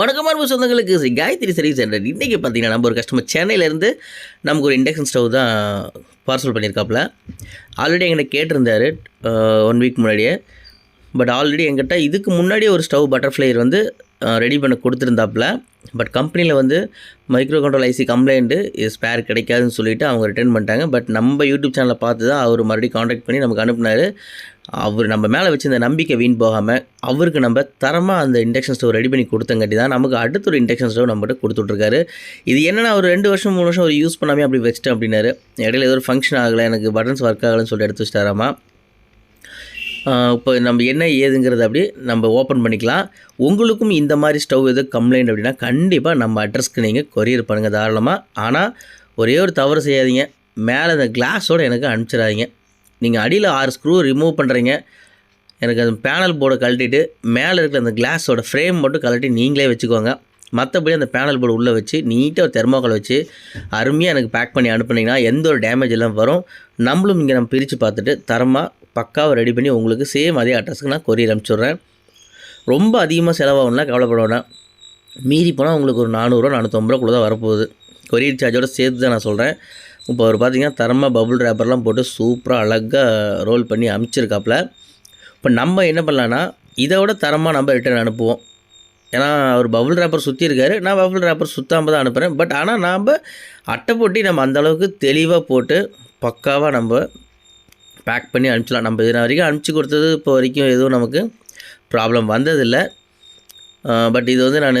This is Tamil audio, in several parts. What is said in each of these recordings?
வணக்கம் அன்பு சொந்தங்களுக்கு. ஸ்ரீ காயத்ரி சர்வீஸ் சென்டர் இன்றைக்கி பார்த்தீங்கன்னா நம்ம ஒரு கஸ்டமர் சென்னையிலேருந்து நமக்கு ஒரு இண்டக்ஷன் ஸ்டவ் தான் பார்சல் பண்ணியிருக்காப்புல. ஆல்ரெடி எங்கிட்ட கேட்டிருந்தாரு ஒன் வீக் முன்னாடியே. பட் ஆல்ரெடி எங்கிட்ட இதுக்கு முன்னாடியே ஒரு ஸ்டவ் பட்டர்ஃப்ளையர் வந்து ரெடி பண்ண கொடுத்துருந்தாப்புல. பட் கம்பெனியில் வந்து மைக்ரோ கண்ட்ரோல் ஐசி கம்ப்ளைண்ட்டு இது ஸ்பேர் கிடைக்காதுன்னு சொல்லிவிட்டு அவங்க ரிட்டர்ன் பண்ணிட்டாங்க. பட் நம்ம யூடியூப் சேனலில் பார்த்து தான் அவர் மறுபடியும் காண்டாக்ட் பண்ணி நமக்கு அனுப்புனாரு. அவர் நம்ம மேலே வச்சிருந்த நம்பிக்கை வீண் போகாமல் அவருக்கு நம்ம தரமாக அந்த இண்டக்ஷன் ஸ்டவ் ரெடி பண்ணி கொடுத்தங்காட்டி தான் நமக்கு அடுத்த ஒரு இண்டக்ஷன் ஸ்டவ் நம்மகிட்ட கொடுத்துட்ருக்காரு. இது என்னென்னா ஒரு ரெண்டு வருஷம் மூணு வருஷம் ஒரு யூஸ் பண்ணாமே அப்படி வச்சிட்டேன் அப்படின்னாரு. இடையில ஏதோ ஒரு ஃபங்க்ஷன் ஆகலை எனக்கு பட்டன்ஸ் ஒர்க் ஆகலைன்னு சொல்லிட்டு எடுத்து வச்சிட்டாராமா. இப்போ நம்ம என்ன ஏதுங்கிறது அப்படி நம்ம ஓப்பன் பண்ணிக்கலாம். உங்களுக்கும் இந்த மாதிரி ஸ்டவ் எது கம்ப்ளைண்ட் அப்படின்னா கண்டிப்பாக நம்ம அட்ரஸ்க்கு நீங்கள் கொரியர் பண்ணுங்கள் தாராளமாக ஆனால் ஒரே ஒரு தவறு செய்யாதீங்க. மேலே அந்த கிளாஸோடு எனக்கு அனுப்பிச்சிடாதீங்க. நீங்கள் அடியில் ஆறு ஸ்க்ரூ ரிமூவ் பண்ணுறீங்க எனக்கு அந்த பேனல் போர்டை கழட்டிட்டு மேலே இருக்கிற அந்த கிளாஸோட ஃப்ரேம் மட்டும் கழட்டி நீங்களே வச்சுக்கோங்க. மற்றபடி அந்த பேனல் போர்டு உள்ளே வச்சு நீட்டாக ஒரு தெர்மோக்கால் வச்சு அருமையாக எனக்கு பேக் பண்ணி அனுப்புனீங்கன்னா எந்த ஒரு டேமேஜ் எல்லாம் வரும். நம்மளும் இங்கே நம்ம பிரித்து பார்த்துட்டு தரமாக பக்காவை ரெடி பண்ணி உங்களுக்கு சேம் அதே அட்ரஸ்க்கு நான் கொரியர் அனுப்பிச்சுட்றேன். ரொம்ப அதிகமாக செலவாகும்னா கவலைப்பட வேணாம். மீறி போனால் உங்களுக்கு ஒரு நானூறுரூவா நானூற்றம்பது ரூபாக்குள்ளே தான் வரப்போகுது. கொரியர் சார்ஜோட சேர்த்து தான் நான் சொல்கிறேன் இப்போ அவர் பார்த்தீங்கன்னா தரமாக பபுள் ரேப்பர்லாம் போட்டு சூப்பராக அழகாக ரோல் பண்ணி அமுச்சிருக்காப்புல இப்போ நம்ம என்ன பண்ணலான்னா இதை விட தரமாக நம்ம ரிட்டர்ன் அனுப்புவோம். ஏன்னா அவர் பபுள் ரேப்பர் சுற்றி இருக்காரு. நான் பபுள் ரேப்பர் சுத்தாமல் தான் அனுப்புகிறேன் பட் ஆனால் நாம் அட்டை போட்டி நம்ம அந்தளவுக்கு தெளிவாக போட்டு பக்காவாக நம்ம பேக் பண்ணி அனுப்பிச்சலாம் நம்ம இது வரைக்கும் அனுப்பிச்சி கொடுத்தது இப்போ வரைக்கும் எதுவும் நமக்கு ப்ராப்ளம் வந்ததில்லை. பட் இது வந்து நான்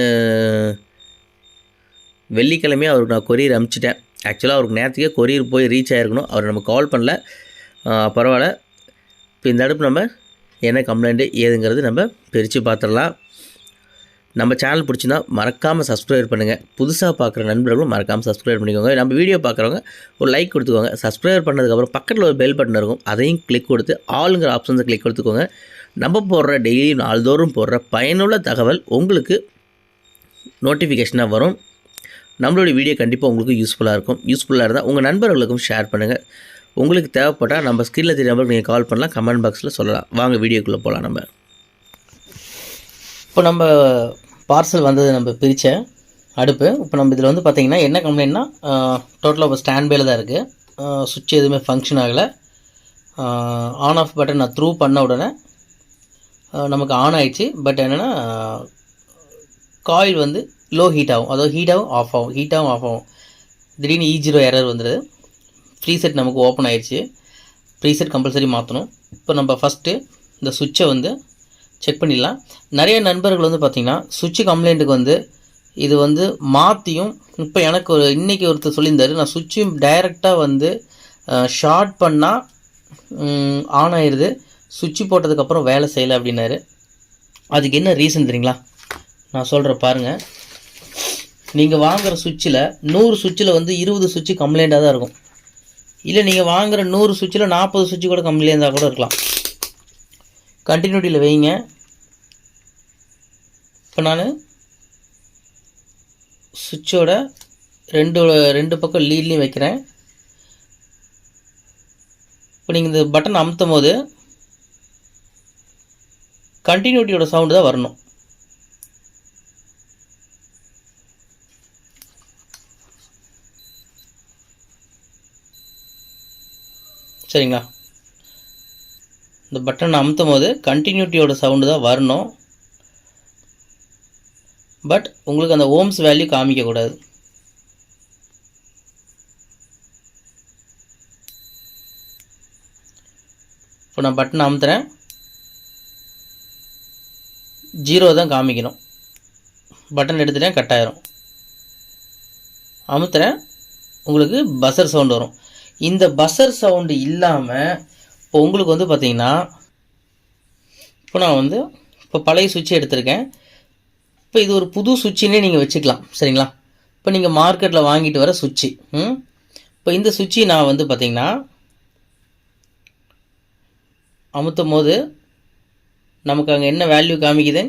வெள்ளிக்கிழமையே அவருக்கு நான் கொரியர் அனுப்பிச்சிட்டேன் ஆக்சுவலாக அவருக்கு நேரத்துக்கே கொரியர் போய் ரீச் ஆகிருக்கணும் அவர் நம்ம கால் பண்ணல. பரவாயில்ல. இப்போ இந்த அடுப்பு நம்ம என்ன கம்ப்ளைண்ட்டு ஏதுங்கிறது நம்ம பிரித்து பார்த்துடலாம். நம்ம சேனல் பிடிச்சின்னா மறக்காமல் சப்ஸ்கிரைப் பண்ணுங்கள் புதுசாக பார்க்குற நண்பர்களும் மறக்காமல் சப்ஸ்கிரைப் பண்ணிக்கோங்க. நம்ம வீடியோ பார்க்குறவங்க ஒரு லைக் கொடுத்துக்கோங்க. சப்ஸ்கிரைப் பண்ணதுக்கப்புறம் பக்கத்தில் ஒரு பெல் பட்டன் இருக்கும். அதையும் கிளிக் கொடுத்து ஆளுங்கிற ஆப்ஷன்ஸை கிளிக் கொடுத்துக்கோங்க. நம்ம போடுற டெய்லி நாள்தோறும் போடுற பயனுள்ள தகவல் உங்களுக்கு நோட்டிஃபிகேஷனாக வரும். நம்மளுடைய வீடியோ கண்டிப்பாக உங்களுக்கு யூஸ்ஃபுல்லாக இருக்கும். யூஸ்ஃபுல்லாக இருந்தால் உங்கள் நண்பர்களுக்கும் ஷேர் பண்ணுங்கள் உங்களுக்கு தேவைப்பட்டால் நம்ம ஸ்க்ரீனில் தெரிய நம்பருக்கு நீங்கள் கால் பண்ணலாம். கமெண்ட் பாக்ஸில் சொல்லலாம். வாங்க வீடியோக்குள்ளே போகலாம் நம்ம. இப்போ நம்ம பார்சல் வந்தது நம்ம பிரித்த அடுப்பு. இப்போ நம்ம இதில் வந்து பார்த்திங்கன்னா என்ன கம்ப்ளைண்ட்னா டோட்டலாக இப்போ ஸ்டாண்ட் பேல தான் இருக்குது சுவிட்ச் எதுவுமே ஃபங்க்ஷன் ஆகலை. ஆன் ஆஃப் பட்டன் நான் த்ரூ பண்ண உடனே நமக்கு ஆன் ஆயிடுச்சு. பட் என்னென்னா காயில் வந்து லோ ஹீட் ஆகும். அதாவது ஹீட் ஆகும் ஆஃப் ஆகும். ஹீட் ஆகும் ஆஃப் ஆகும். திடீர்னு இ ஜீரோ எரர் வந்துடுது ப்ரீசெட் நமக்கு ஓப்பன் ஆயிடுச்சு ப்ரீசெட் கம்பல்சரி மாற்றணும் இப்போ நம்ம ஃபஸ்ட்டு இந்த சுவிட்சை வந்து செக் பண்ணிடலாம். நிறைய நண்பர்கள் வந்து பார்த்திங்கன்னா சுவிட்சு கம்ப்ளைண்ட்டுக்கு வந்து இது வந்து மாற்றியும் இப்போ எனக்கு ஒரு இன்றைக்கி ஒருத்தர் சொல்லியிருந்தாரு நான் சுவிட்சையும் டைரெக்டாக வந்து ஷார்ட் பண்ணால் ஆன் ஆயிடுது சுவிட்சு போட்டதுக்கப்புறம் வேலை செய்யலை அப்படின்னாரு. அதுக்கு என்ன ரீசன் தெரியுங்களா? நான் சொல்கிறேன் பாருங்கள் நீங்கள் வாங்குகிற சுவிட்சில் நூறு சுவிட்சில் வந்து இருபது சுவிட்சு கம்ப்ளைண்ட்டாக தான் இருக்கும். இல்லை நீங்கள் வாங்குகிற நூறு சுவிட்சில் நாற்பது சுவிட்சு கூட கம்ப்ளைண்டாக கூட இருக்கலாம். கண்டினியூட்டியில் வைங்க. இப்போ நான் சுவிட்சோட ரெண்டு ரெண்டு பக்கம் லீட்லேயும் வைக்கிறேன். இப்போ நீங்கள் இந்த பட்டன் அமுத்தும் போது கண்டினியூட்டியோட சவுண்டு தான் வரணும். சரிங்களா இந்த பட்டன் அமுத்தும் போது கண்டினியூட்டியோட சவுண்டு தான் வரணும். பட் உங்களுக்கு அந்த ஓம்ஸ் வேல்யூ காமிக்கக்கூடாது. இப்போ நான் பட்டன் அமுத்துறேன். ஜீரோ தான் காமிக்கணும். பட்டன் எடுத்துட்டேன் கட் ஆயிரும். அமுத்துறேன். உங்களுக்கு பஸ்ஸர் சவுண்டு வரும். இந்த பஸ்ஸர் சவுண்டு இல்லாமல் இப்போ உங்களுக்கு வந்து பார்த்தீங்கன்னா இப்போ நான் வந்து இப்போ பழைய சுவிட்சை எடுத்திருக்கேன். இப்போ இது ஒரு புது சுவிட்சுன்னே நீங்கள் வச்சுக்கலாம் சரிங்களா? இப்போ நீங்கள் மார்க்கெட்டில் வாங்கிட்டு வர சுவிட்சு ம்? இப்போ இந்த சுவிட்சை நான் வந்து பார்த்தீங்கன்னா அமுத்தும் போது நமக்கு அங்கே என்ன வேல்யூ காமிக்குது?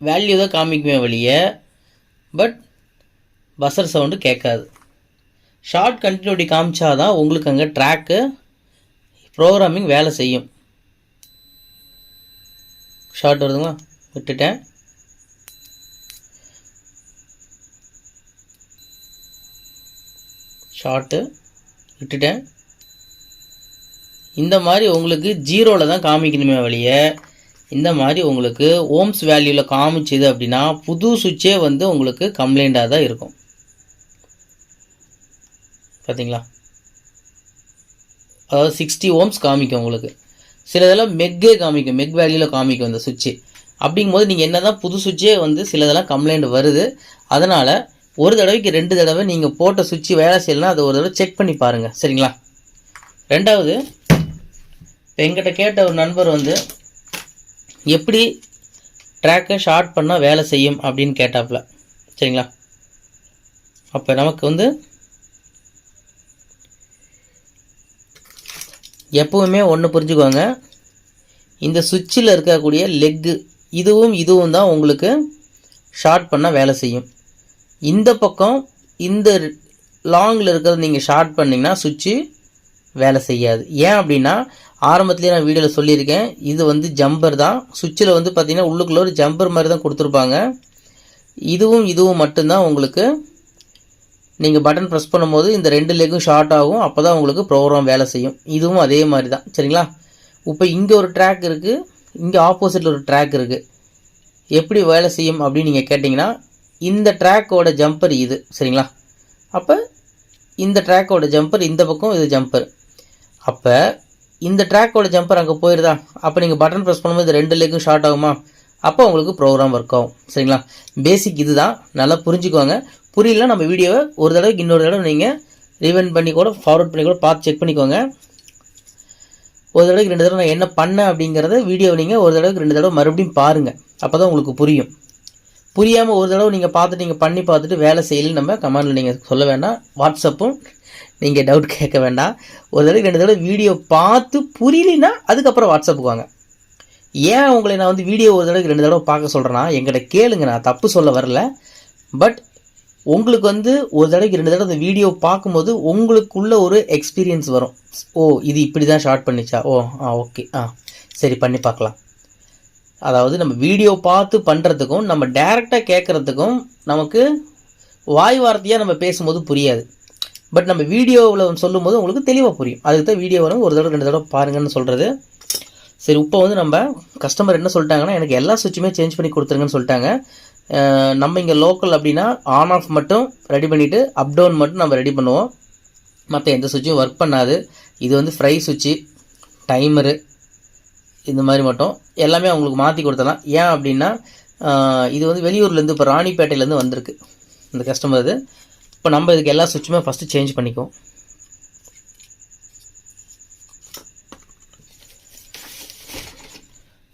வேல்யூ தான் காமிக்குமே வழிய பட் பஸ்ஸர் சவுண்டு கேட்காது. ஷார்ட் கண்டினியூட்டி காமிச்சாதான் உங்களுக்கு அங்கே ட்ராக்கு ப்ரோக்ராமிங் வேலை செய்யும். ஷார்ட் வருதுங்களா? விட்டுட்டேன். ஷார்ட்டு விட்டுட்டேன். இந்த மாதிரி உங்களுக்கு ஜீரோவில் தான் காமிக்கணுமே வழிய இந்த மாதிரி உங்களுக்கு ஓம்ஸ் வேல்யூவில் காமிச்சுது அப்படின்னா புது சுவிட்சே வந்து உங்களுக்கு கம்ப்ளைண்ட்டாக தான் இருக்கும். பார்த்தீங்களா அதாவது சிக்ஸ்டி ஓம்ஸ் காமிக்கும் உங்களுக்கு. சில இதெல்லாம் மெக்கே காமிக்கும். மெக் வேல்யூவில் காமிக்கும் இந்த சுவிட்சு. அப்படிங்கும்போது நீங்கள் என்ன தான் புது சுவிட்சே வந்து சில இதெல்லாம் கம்ப்ளைண்ட் வருது. அதனால் ஒரு தடவைக்கு ரெண்டு தடவை நீங்கள் போட்ட சுவிட்சு வேலை செய்யலைன்னா அதை ஒரு தடவை செக் பண்ணி பாருங்கள் சரிங்களா? ரெண்டாவது இப்போ எங்கிட்ட கேட்ட ஒரு நண்பர் வந்து எப்படி ட்ராக்கை ஷார்ட் பண்ணால் வேலை செய்யும்? அப்படின்னு கேட்டாப்புல. சரிங்களா? அப்போ நமக்கு வந்து எப்பவுமே ஒன்று புரிஞ்சுக்கோங்க. இந்த சுவிட்சில் இருக்கக்கூடிய லெக்கு இதுவும் இதுவும் தான் உங்களுக்கு ஷார்ட் பண்ண வேலை செய்யும். இந்த பக்கம் இந்த லாங்கில் இருக்கிறது நீங்கள் ஷார்ட் பண்ணிங்கன்னா சுவிட்சு வேலை செய்யாது. ஏன் அப்படின்னா ஆரம்பத்துலேயே நான் வீடியோவில் சொல்லியிருக்கேன் இது வந்து ஜம்பர் தான். சுவிட்சில் வந்து பார்த்திங்கன்னா உள்ளுக்குள்ளே ஒரு ஜம்பர் மாதிரி தான் கொடுத்துருப்பாங்க. இதுவும் இதுவும் மட்டும்தான் உங்களுக்கு நீங்கள் பட்டன் ப்ரெஸ் பண்ணும்போது இந்த ரெண்டு லெக்கும் ஷார்ட் ஆகும். அப்போ தான் உங்களுக்கு ப்ரோக்ராம் வேலை செய்யும். இதுவும் அதே மாதிரி தான் சரிங்களா? இப்போ இங்கே ஒரு ட்ராக் இருக்குது இங்கே ஆப்போசிட்டில் ஒரு ட்ராக் இருக்குது எப்படி வேலை செய்யும் அப்படின்னு நீங்கள் கேட்டிங்கன்னா இந்த ட்ராக்கோட ஜம்பர் இது. சரிங்களா? அப்போ இந்த ட்ராக்கோட ஜம்பர் இந்த பக்கம் இது ஜம்பர் அப்போ இந்த ட்ராக்கோட ஜம்பர் அங்கே போயிருதா? அப்போ நீங்கள் பட்டன் ப்ரெஸ் பண்ணும்போது இது ரெண்டு லெக்கும் ஷார்ட் ஆகுமா? அப்போ உங்களுக்கு ப்ரோக்ராம் ஒர்க் ஆகும். சரிங்களா? பேசிக் இதுதான். நல்லா புரிஞ்சுக்கோங்க. புரியல நம்ம வீடியோவை ஒரு தடவைக்கு இன்னொரு தடவை நீங்கள் ரீவெண்ட் பண்ணி கூட ஃபார்வர்ட் பண்ணி கூட பார்த்து செக் பண்ணிக்கோங்க. ஒரு தடவைக்கு ரெண்டு தடவை நான் என்ன பண்ணேன் அப்படிங்கிறத வீடியோவை நீங்கள் ஒரு தடவைக்கு ரெண்டு தடவை மறுபடியும் பாருங்கள் அப்போ தான் உங்களுக்கு புரியும். புரியாமல் ஒரு தடவை நீங்கள் பார்த்துட்டு நீங்கள் பண்ணி பார்த்துட்டு வேலை செய்யலன்னு நம்ம கமெண்டில் நீங்கள் சொல்ல வேண்டாம். வாட்ஸ்அப்பும் நீங்கள் டவுட் கேட்க வேண்டாம். ஒரு தடவை ரெண்டு தடவை வீடியோ பார்த்து புரியலின்னா அதுக்கப்புறம் வாட்ஸ்அப்புக்கு வாங்க. ஏன் உங்களை நான் வந்து வீடியோ ஒரு தடவைக்கு ரெண்டு தடவை பார்க்க சொல்கிறேன்னா எங்கிட்ட கேளுங்க நான் தப்பு சொல்ல வரல. பட் உங்களுக்கு வந்து ஒரு தடவைக்கு ரெண்டு தடவை அந்த வீடியோ பார்க்கும்போது உங்களுக்குள்ள ஒரு எக்ஸ்பீரியன்ஸ் வரும். ஓ இது இப்படி தான் ஷார்ட் பண்ணிச்சா? ஓ ஆ ஓகே ஆ சரி பண்ணி பார்க்கலாம். அதாவது நம்ம வீடியோ பார்த்து பண்ணுறதுக்கும் நம்ம டேரெக்டாக கேட்குறதுக்கும் நமக்கு வாய் வார்த்தையாக நம்ம பேசும்போது புரியாது. பட் நம்ம வீடியோவில் சொல்லும்போது உங்களுக்கு தெளிவாக புரியும். அதுக்கு தான் வீடியோ வரும். ஒரு தடவை ரெண்டு தடவை பாருங்கன்னு சொல்கிறது சரி இப்போ வந்து நம்ம கஸ்டமர் என்ன சொல்லிட்டாங்கன்னா எனக்கு எல்லா சுவிட்சுமே சேஞ்ச் பண்ணி கொடுத்துருங்கன்னு சொல்லிட்டாங்க. நம்ம இங்கே லோக்கல் அப்படின்னா ஆன் ஆஃப் மட்டும் ரெடி பண்ணிவிட்டு அப் டவுன் மட்டும் நம்ம ரெடி பண்ணுவோம். மற்ற எந்த சுவிட்சும் ஒர்க் பண்ணாது. இது வந்து ஃப்ரை சுவிட்சு டைமரு இந்த மாதிரி மட்டும். எல்லாமே அவங்களுக்கு மாற்றி கொடுத்தலாம் ஏன் அப்படின்னா இது வந்து வெளியூர்லேருந்து இப்போ ராணிப்பேட்டையிலேருந்து வந்திருக்கு. இந்த கஸ்டமர் இது. இப்போ நம்ம இதுக்கு எல்லா சுவிட்சுமே ஃபஸ்ட்டு சேஞ்ச் பண்ணிக்குவோம்.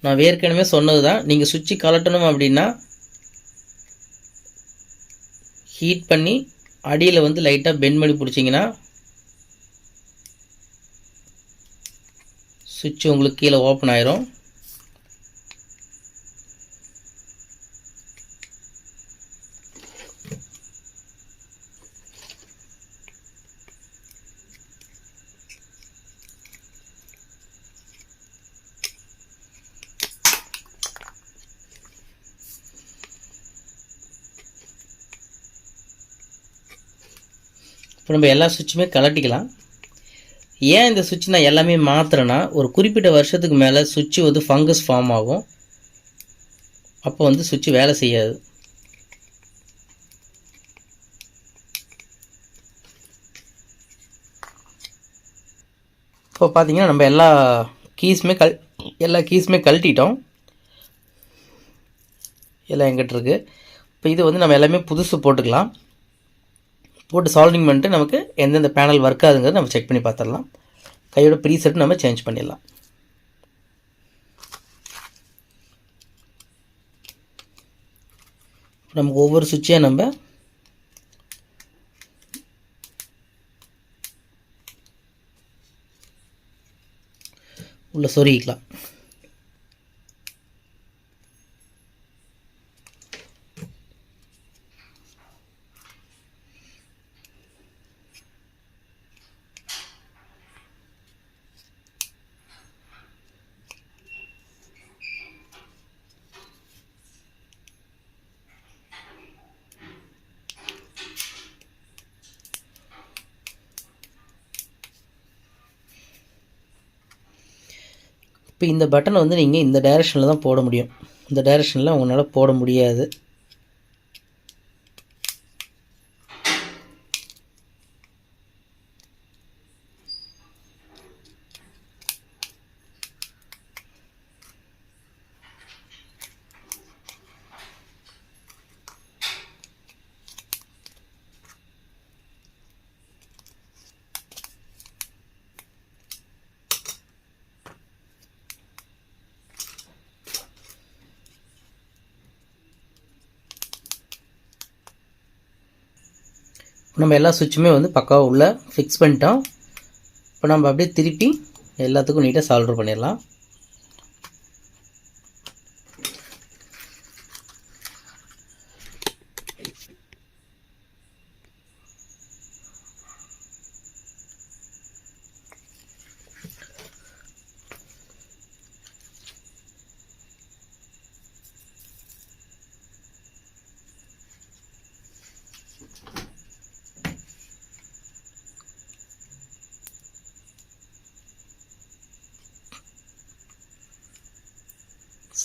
நான் ஏற்கனவே சொன்னது தான் நீங்கள் சுவிட்சு கலட்டணும் அப்படின்னா ஹீட் பண்ணி அடியில் வந்து லைட்டாக பெண்ட் பண்ணி பிடிச்சிங்கன்னா சுவிட்ச் உங்களுக்கு கீழே ஓப்பன் ஆயிரும். இப்போ நம்ம எல்லா சுவிட்சுமே கலட்டிக்கலாம். ஏன் இந்த சுவிட்ச் நான் எல்லாமே மாற்றுறேன்னா ஒரு குறிப்பிட்ட வருஷத்துக்கு மேலே சுவிட்சு வந்து ஃபங்கஸ் ஃபார்ம் ஆகும். அப்போ வந்து சுவிட்சு வேலை செய்யாது. இப்போ பார்த்தீங்கன்னா நம்ம எல்லா கீஸுமே கல் எல்லா கீஸுமே கழட்டிட்டோம். எல்லாம் எங்கிட்ட இருக்குது இப்போ இது வந்து நம்ம எல்லாமே புதுசு போட்டுக்கலாம். போட்டு சால்விங் பண்ணிட்டு நமக்கு எந்தெந்த பேனல் ஒர்க் ஆகுதுங்கிறத நம்ம செக் பண்ணி பார்த்துடலாம். கையோட ப்ரீசெட் நம்ம சேஞ்ச் பண்ணிடலாம். நமக்கு ஒவ்வொரு சுவிட்சையும் நம்ம உள்ள சொருகிக்கலாம். இப்போ இந்த பட்டனை வந்து நீங்கள் இந்த டைரெக்ஷனில் தான் போட முடியும். இந்த டைரெக்ஷனில் உங்களால் போட முடியாது. நம்ம எல்லா சுவிட்சுமே வந்து பக்காவாக உள்ளே ஃபிக்ஸ் பண்ணிட்டோம். இப்போ நம்ம அப்படியே திருப்பி எல்லாத்துக்கும் நீட்டாக சால்டர் பண்ணிடலாம்.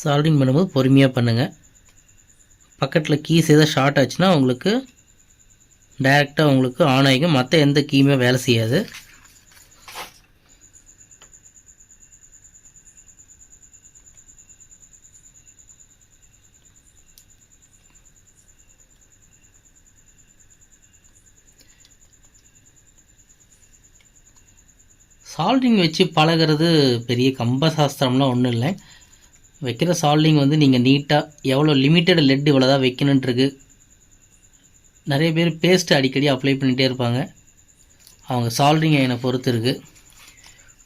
சால்டிங் பண்ணும்போது பொறுமையாக பண்ணுங்கள் பக்கத்தில் கீஸ் எதாவது ஷார்ட் ஆச்சுன்னா உங்களுக்கு டைரெக்டாக உங்களுக்கு ஆன் ஆகிக்கும் மற்ற எந்த கீயுமே வேலை செய்யாது. சால்டிங் வச்சு பழகிறது பெரிய கம்ப சாஸ்திரம்லாம் ஒன்றும் இல்லை. வைக்கிற சால்டிங் வந்து நீங்கள் நீட்டாக எவ்வளோ லிமிட்டட் லெட் இவ்வளோ தான் வைக்கணுன்ட்ருக்கு நிறைய பேர் பேஸ்ட்டு அடிக்கடி அப்ளை பண்ணிகிட்டே இருப்பாங்க. அவங்க சால்டிங் என்னை பொறுத்து இருக்குது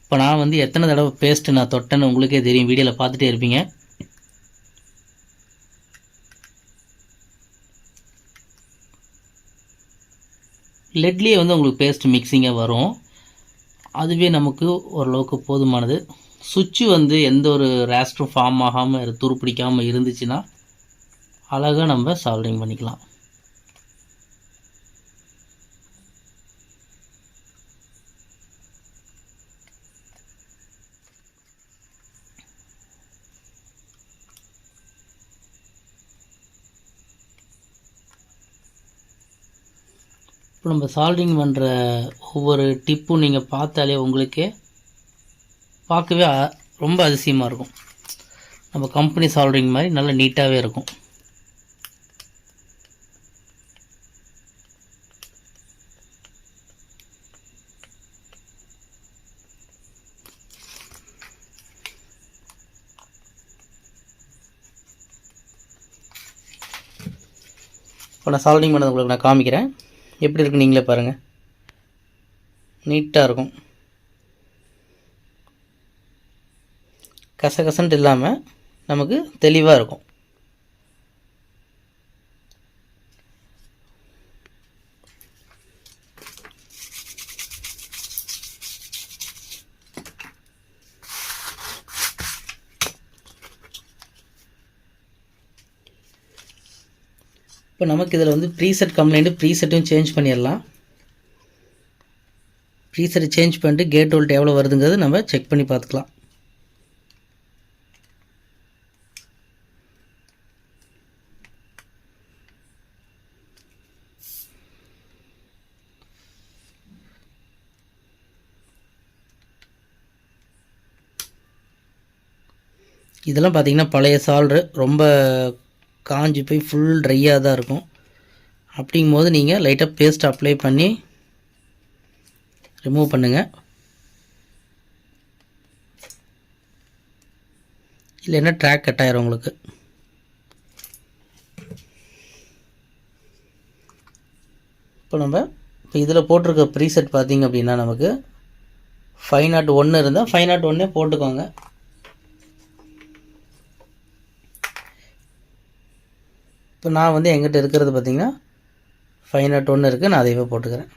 இப்போ நான் வந்து எத்தனை தடவை பேஸ்ட்டு நான் தொட்டேன்னு உங்களுக்கே தெரியும். வீடியோவில் பார்த்துட்டே இருப்பீங்க. லெட்லேயே வந்து உங்களுக்கு பேஸ்ட் மிக்சிங்காக வரும். அதுவே நமக்கு ஓரளவுக்கு போதுமானது. சுவிட்சு வந்து எந்த ஒரு ரேஸ்டரும் ஃபார்ம் ஆகாமல் துருப்பிடிக்காமல் இருந்துச்சுன்னா அழகாக நம்ம சால்டிங் பண்ணிக்கலாம். இப்போ நம்ம சால்டிங் பண்ணுற ஒவ்வொரு டிப்பும் நீங்கள் பார்த்தாலே உங்களுக்கே பார்க்கவே ரொம்ப அதிசயமாக இருக்கும். நம்ம கம்பெனி சால்டிங் மாதிரி நல்லா நீட்டாகவே இருக்கும். இப்போ நான் சால்டிங் பண்ணது உங்களுக்கு நான் காமிக்கிறேன். எப்படி இருக்குன்னு நீங்களே பாருங்கள் நீட்டாக இருக்கும். கசகசன்ட்டு இல்லாமல் நமக்கு தெளிவாக இருக்கும். இப்போ நமக்கு இதில் வந்து ப்ரீசெட் கம்ப்ளைண்ட்டு ப்ரீசெட்டும் சேஞ்ச் பண்ணிடலாம். ப்ரீசெட் சேஞ்ச் பண்ணிட்டு கேட் வோல்ட் எவ்வளோ வருதுங்கிறது நம்ம செக் பண்ணி பார்த்துக்கலாம். இதெல்லாம் பார்த்தீங்கன்னா பழைய சால்ரு ரொம்ப காஞ்சி போய் ஃபுல் ட்ரையாக தான் இருக்கும். அப்படிங்கும் போது நீங்கள் லைட்டாக பேஸ்ட் அப்ளை பண்ணி ரிமூவ் பண்ணுங்கள் இல்லைன்னா ட்ராக் கட் ஆயிரும் உங்களுக்கு. இப்போ நம்ம இப்போ இதில் போட்டிருக்க ப்ரீசெட் பார்த்திங்க அப்படின்னா நமக்கு ஃபைவ் நாட் ஒன்று இருந்தால் ஃபைவ் நாட் ஒன்னே போட்டுக்கோங்க. இப்போ நான் வந்து எங்கிட்ட இருக்கிறது பார்த்தீங்கன்னா ஃபைவ் நாட் ஒன்று இருக்குது நான் அதையவே போட்டுக்கிறேன்.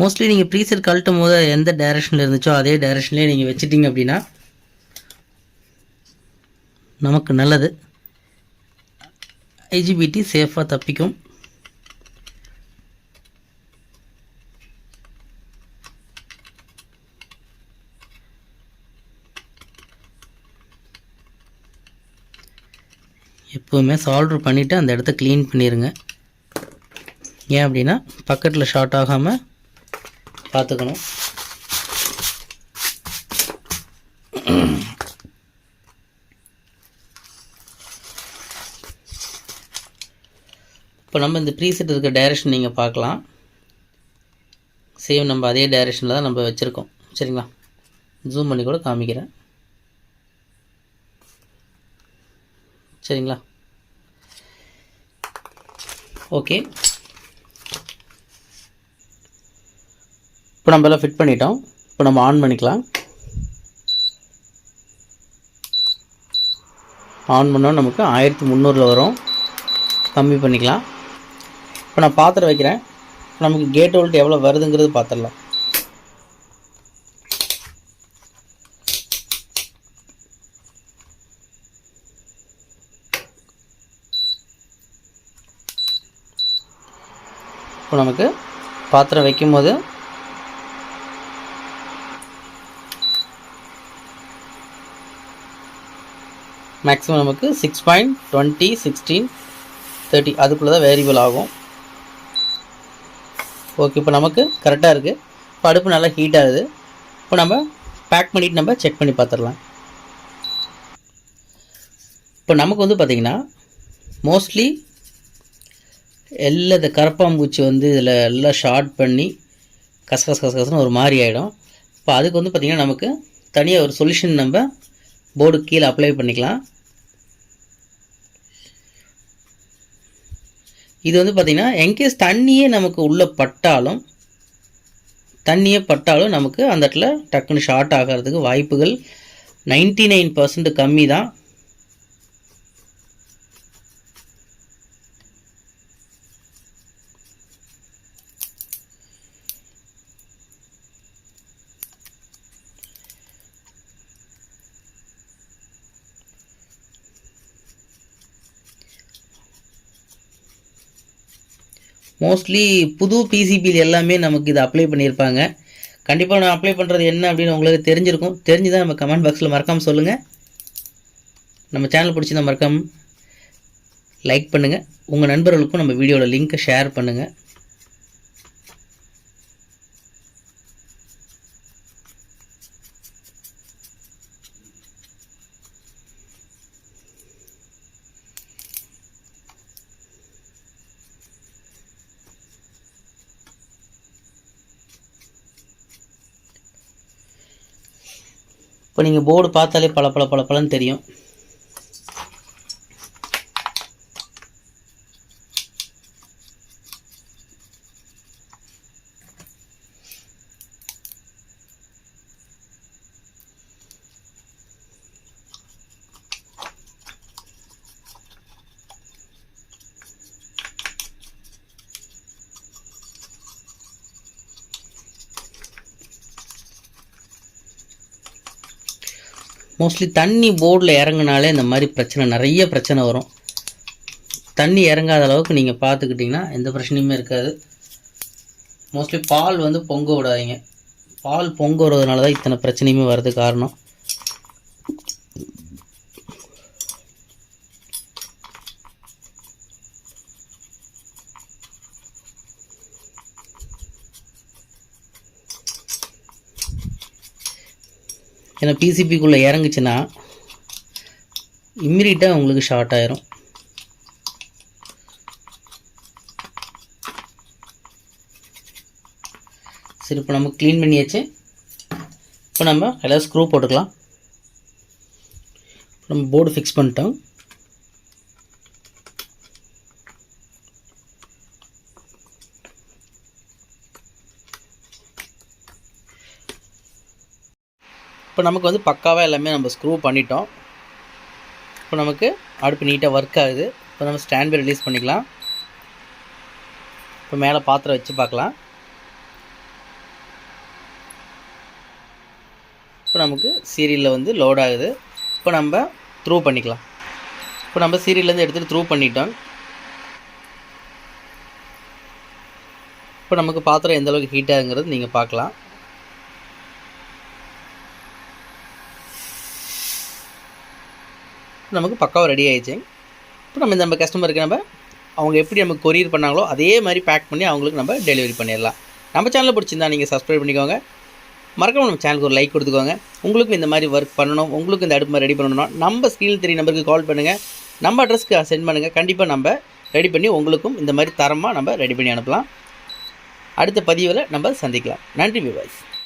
மோஸ்ட்லி நீங்கள் ப்ரீசர் கழட்டும் போது எந்த டைரக்ஷனில் இருந்துச்சோ அதே டைரக்ஷன்லேயே நீங்கள் வச்சிட்டிங்க அப்படின்னா நமக்கு நல்லது. ஐஜிபிடி சேஃபாக தப்பிக்கும். எப்போவுமே சால்ட்ரு பண்ணிவிட்டு அந்த இடத்த க்ளீன் பண்ணிடுங்க ஏன் அப்படின்னா பக்கெட்டில் ஷார்ட் ஆகாமல் பார்த்துக்கணும் இப்போ நம்ம இந்த ப்ரீசெட் இருக்க டைரெக்ஷன் நீங்கள் பார்க்கலாம். சேம் நம்ம அதே டைரெக்ஷனில் தான் நம்ம வச்சுருக்கோம். சரிங்களா? ஜூம் பண்ணி கூட காமிக்கிறேன். சரிங்களா? ஓகே இப்போ நம்ம எல்லாம் ஃபிட் பண்ணிட்டோம். இப்போ நம்ம ஆன் பண்ணிக்கலாம். ஆன் பண்ணோம் நமக்கு ஆயிரத்தி முந்நூறில் வரும். கம்மி பண்ணிக்கலாம். இப்போ நான் பாத்திரம் வைக்கிறேன். நமக்கு கேட் வோல்ட் எவ்வளோ வருதுங்கிறது பார்த்துடலாம் இப்போ நமக்கு பாத்திரம் வைக்கும் போது மேக்ஸிமம் நமக்கு six point twenty sixteen thirty அதுக்குள்ளே தான் வேரியபிள் ஆகும். ஓகே இப்போ நமக்கு கரெக்டாக இருக்குது இப்போ அடுப்பு நல்லா ஹீட் ஆகுது இப்போ நம்ம பேக் பண்ணிவிட்டு நம்ம செக் பண்ணி பார்த்துடலாம். இப்போ நமக்கு வந்து பார்த்திங்கன்னா மோஸ்ட்லி எல்லா இந்த கரப்பாம்பூச்சி வந்து இதில் எல்லாம் ஷார்ட் பண்ணி கச கச கசன்னு ஒரு மாதிரி ஆகிடும் இப்போ அதுக்கு வந்து பார்த்திங்கன்னா நமக்கு தனியாக ஒரு சொல்யூஷன் நம்ம போர்டு கீழே அப்ளை பண்ணிக்கலாம். இது வந்து பார்த்திங்கன்னா என்கேஸ் தண்ணியே நமக்கு உள்ளே பட்டாலும் தண்ணியே பட்டாலும் நமக்கு அந்த இடத்துல டக்குன்னு ஷார்ட் ஆகிறதுக்கு வாய்ப்புகள் நைன்ட்டி நைன் பர்சன்ட் கம்மி தான் மோஸ்ட்லி புது பிசிபியில் எல்லாமே நமக்கு இதை அப்ளை பண்ணியிருப்பாங்க. கண்டிப்பாக நான் அப்ளை பண்ணுறது என்ன அப்படின்னு உங்களுக்கு தெரிஞ்சிருக்கும். தெரிஞ்சுதான் நம்ம கமெண்ட் பாக்ஸில் மறக்காமல் சொல்லுங்கள் நம்ம சேனல் பிடிச்சிருந்தா மறக்காம லைக் பண்ணுங்கள் உங்கள் நண்பர்களுக்கும் நம்ம வீடியோவில் லிங்க்கை ஷேர் பண்ணுங்கள் இப்போ நீங்கள் போர்டு பார்த்தாலே பல பல பல பலன்னு தெரியும். மோஸ்ட்லி தண்ணி போர்டில் இறங்குனாலே இந்த மாதிரி பிரச்சனை நிறைய பிரச்சனை வரும். தண்ணி இறங்காத அளவுக்கு நீங்கள் பார்த்துக்கிட்டிங்கன்னா எந்த பிரச்சனையுமே இருக்காது. மோஸ்ட்லி பால் வந்து பொங்க விடாதீங்க. பால் பொங்க விடுறதுனால தான் இத்தனை பிரச்சனையுமே வர்றது காரணம். ஏன்னா பிசிபிக்குள்ளே இறங்குச்சுன்னா இம்மிடியட்டாக உங்களுக்கு ஷார்ட் ஆயிரும். சரி இப்போ நம்ம க்ளீன் பண்ணியாச்சு. இப்போ நம்ம எல்லாம் ஸ்க்ரூ போட்டுக்கலாம். நம்ம போர்டு ஃபிக்ஸ் பண்ணிட்டோம். நமக்கு வந்து பக்காவாக எல்லாமே நம்ம ஸ்க்ரூ பண்ணிட்டோம். இப்போ நமக்கு அடுப்பு நீட்டாக ஒர்க் ஆகுது. இப்போ நம்ம ஸ்டாண்ட் ரிலீஸ் பண்ணிக்கலாம். இப்போ மேலே பாத்திரம் வச்சு பார்க்கலாம். இப்போ நமக்கு சீரியலில் வந்து லோட் ஆகுது. இப்போ நம்ம த்ரூ பண்ணிக்கலாம். இப்போ நம்ம சீரியல்லேருந்து எடுத்துகிட்டு த்ரூ பண்ணிட்டோம். இப்போ நமக்கு பாத்திரம் எந்தளவுக்கு ஹீட் ஆகுங்கிறது நீங்கள் பார்க்கலாம். நமக்கு பக்காவாக ரெடி ஆகிடுச்சு இப்போ நம்ம நம்ம கஸ்டமருக்கு நம்ம அவங்க எப்படி நமக்கு கொரியர் பண்ணாங்களோ அதே மாதிரி பேக் பண்ணி அவங்களுக்கு நம்ம டெலிவரி பண்ணிடலாம். நம்ம சேனலை பிடிச்சிருந்தா நீங்கள் சப்ஸ்கிரைப் பண்ணிக்கோங்க. மறக்காம நம்ம சேனலுக்கு ஒரு லைக் கொடுத்துக்கோங்க. உங்களுக்கும் இந்த மாதிரி ஒர்க் பண்ணணும் உங்களுக்கு இந்த அடுப்பு ரெடி பண்ணணும்னா நம்ம ஸ்கிரீன் த்ரீ நம்பருக்கு கால் பண்ணுங்கள் நம்ம அட்ரஸ்க்கு சென்ட் பண்ணுங்கள் கண்டிப்பாக நம்ம ரெடி பண்ணி உங்களுக்கும் இந்த மாதிரி தரமாக நம்ம ரெடி பண்ணி அனுப்பலாம். அடுத்த பதிவில் நம்ம சந்திக்கலாம். நன்றி விவாய்ஸ்